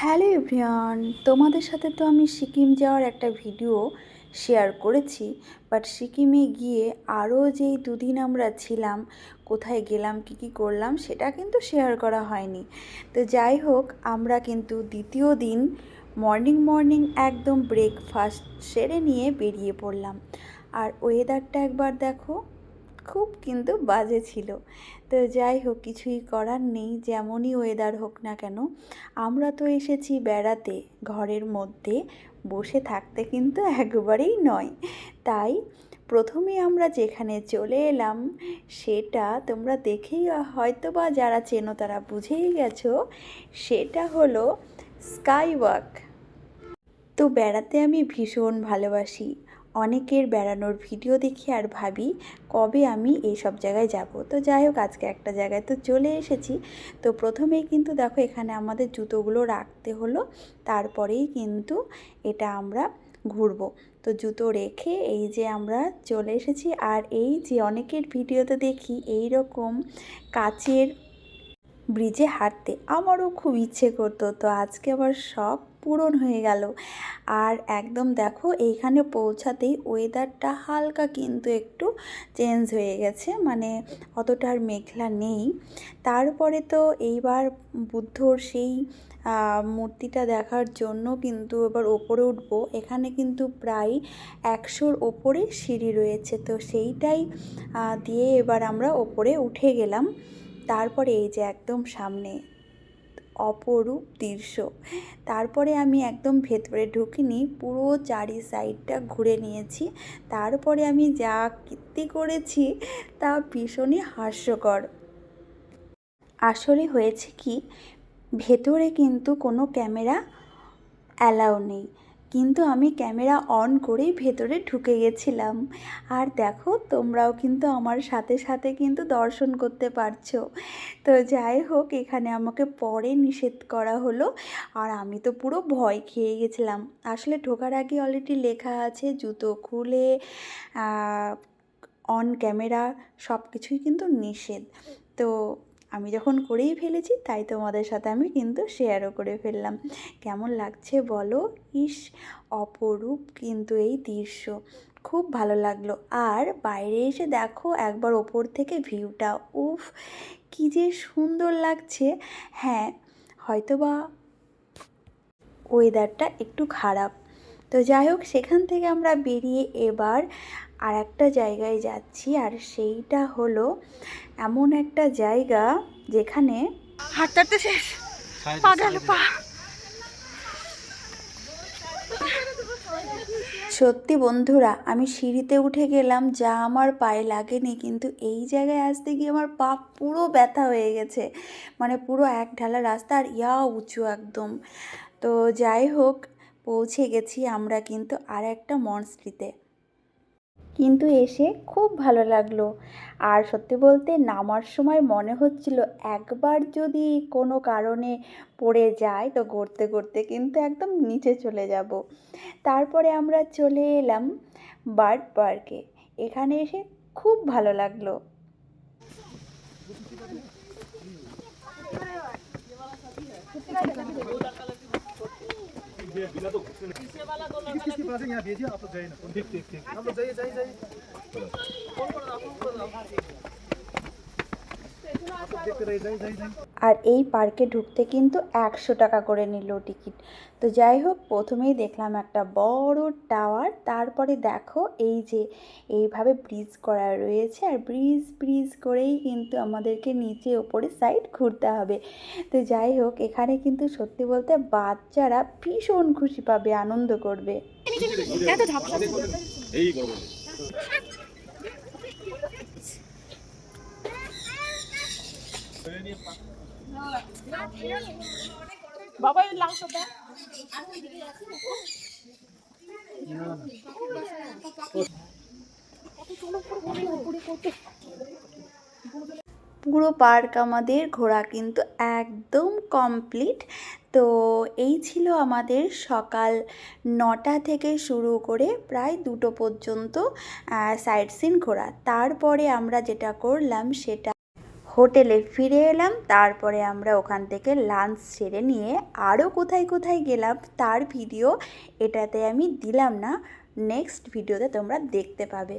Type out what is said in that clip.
Hello everyone, তোমাদের সাথে তো আমি সিকিম যাওয়ার একটা ভিডিও শেয়ার করেছি, বাট সিকিমে গিয়ে আরও যেই দুদিন আমরা ছিলাম, কোথায় গেলাম, কী কী করলাম, সেটা কিন্তু শেয়ার করা হয়নি। তো যাই হোক, আমরা কিন্তু দ্বিতীয় দিন মর্নিং মর্নিং একদম ব্রেকফাস্ট সেরে নিয়ে বেরিয়ে পড়লাম। আর ওয়েদারটা একবার দেখো। খুব কিন্তু বাজে ছিল। তো যাই হোক, কিছুই করার নেই, যেমনই ওয়েদার হোক না কেন, আমরা তো এসেছি বেড়াতে, ঘরের মধ্যে বসে থাকতে কিন্তু একবারেই নয়। তাই প্রথমে আমরা যেখানে চলে এলাম, সেটা তোমরা দেখেই হয়তো বা যারা চেনো তারা বুঝেই গেছো, সেটা হলো স্কাই ওয়াক তো বেড়াতে আমি ভীষণ ভালোবাসি। অনেকের বেড়ানোর ভিডিও দেখি আর ভাবি, কবে আমি এই সব জায়গায় যাব? তো যাই হোক, আজকে একটা জায়গায় তো চলে এসেছি। তো প্রথমেই কিন্তু দেখো, এখানে আমাদের জুতোগুলো রাখতে হলো। তারপরেই কিন্তু এটা আমরা ঘুরবো। তো জুতো রেখে এই যে আমরা চলে এসেছি আর এই যে অনেকের ভিডিওতে দেখি এই রকম কাচের ব্রিজে হাঁটতে। আমারও খুব ইচ্ছে করতো। তো আজকে আবার শখ পূরণ হয়ে গেল। আর একদম দেখো, এইখানে পৌঁছাতেই ওয়েদারটা হালকা কিন্তু একটু চেঞ্জ হয়ে গেছে মানে অতটা আর মেঘলা নেই। তারপরে তো এইবার বুদ্ধর সেই মূর্তিটা দেখার জন্য কিন্তু এবার ওপরে উঠবো। এখানে কিন্তু প্রায় একশোর ওপরে সিঁড়ি রয়েছে, তো সেইটাই দিয়ে এবার আমরা ওপরে উঠে গেলাম। তারপরে এই যে একদম সামনে অপরূপ দৃশ্য। তারপরে আমি একদম ভেতরে ঢুকিনি, পুরো চারি সাইডটা ঘুরে নিয়েছি। তারপরে আমি যা কীর্তি করেছি তা ভীষণই হাস্যকর। আসলে হয়েছে কি, ভেতরে কিন্তু কোনো ক্যামেরা অ্যালাউ নেই। কিন্তু আমি ক্যামেরা অন করেই ভেতরে ঢুকে গেছিলাম। আর দেখো, তোমরাও কিন্তু আমার সাথে সাথে কিন্তু দর্শন করতে পারছ। তো যাই হোক, এখানে আমাকে পরে নিষেধ করা হলো। আর আমি তো পুরো ভয় খেয়ে গেছিলাম। আসলে ঢোকার আগে অলরেডি লেখা আছে, জুতো খুলে অন ক্যামেরা সব কিছুই কিন্তু নিষেধ। তো আমি যখন করেই ফেলেছি, তাই তোমাদের সাথে আমি কিন্তু শেয়ারও করে ফেললাম। কেমন লাগছে বলো? ইস, অপরূপ কিন্তু এই দৃশ্য। খুব ভালো লাগল। আর বাইরে এসে দেখো একবার ওপর থেকে ভিউটা। উফ, কী যে সুন্দর লাগছে। হ্যাঁ হয়তোবা ওয়েদারটা একটু খারাপ। তো যাই হোক, সেখান থেকে আমরা বেরিয়ে এবার আর একটা জায়গায় যাচ্ছি আর সেইটা হলো এমন একটা জায়গা যেখানে হাঁটতে হাঁটতে শেষ পা গেল পা সত্যি বন্ধুরা আমি সিঁড়িতে উঠে গেলাম যা আমার পায়ে লাগেনি কিন্তু এই জায়গায় আসতে গিয়ে আমার পা পুরো ব্যথা হয়ে গেছে মানে পুরো এক ঢালা রাস্তা আর ইয়া উঁচু একদম। তো যাই হোক পৌঁছে গেছি আমরা কিন্তু আর একটা মনস্ট্রিতে কিন্তু এসে খুব ভালো লাগল। আর সত্যি বলতে নামার সময় মনে হচ্ছিল একবার যদি কোনো কারণে পড়ে যায় তো গড়তে গড়তে কিন্তু একদম নিচে চলে যাব। তারপরে আমরা চলে এলাম বার্ড পার্কে। এখানে এসে খুব ভালো লাগল। किसकी पास है यहाँ भेजिए आप लोग जाइए ना ठीक ठीक ठीक आप लोग जाइए जाइए जाइए आप लोग देखते रहिए जाइए जाइए जाइए আর এই পার্কে ঢুকতে কিন্তু একশো টাকা করে নিল টিকিট। তো যাই হোক প্রথমেই দেখলাম একটা বড় টাওয়ার তারপরে দেখো এই যে এইভাবে ব্রিজ করা রয়েছে আর ব্রিজ ব্রিজ করেই কিন্তু আমাদেরকে নিচে ওপরে সাইড ঘুরতে হবে। তো যাই হোক এখানে কিন্তু সত্যি বলতে বাচ্চারা ভীষণ খুশি পাবে আনন্দ করবে। এই বড় পুরো পার্ক আমাদের ঘোরা কিন্তু একদম কমপ্লিট। তো এই ছিল আমাদের সকাল নটা থেকে শুরু করে প্রায় দুটো পর্যন্ত সাইট সিন ঘোরা। তারপরে আমরা যেটা করলাম সেটা হোটেলে ফিরে এলাম, তারপরে আমরা ওখান থেকে লাঞ্চ সেরে নিয়ে আরও কোথায় কোথায় গেলাম তার ভিডিও এটাতে আমি দিলাম না। নেক্সট ভিডিওতে তোমরা দেখতে পাবে।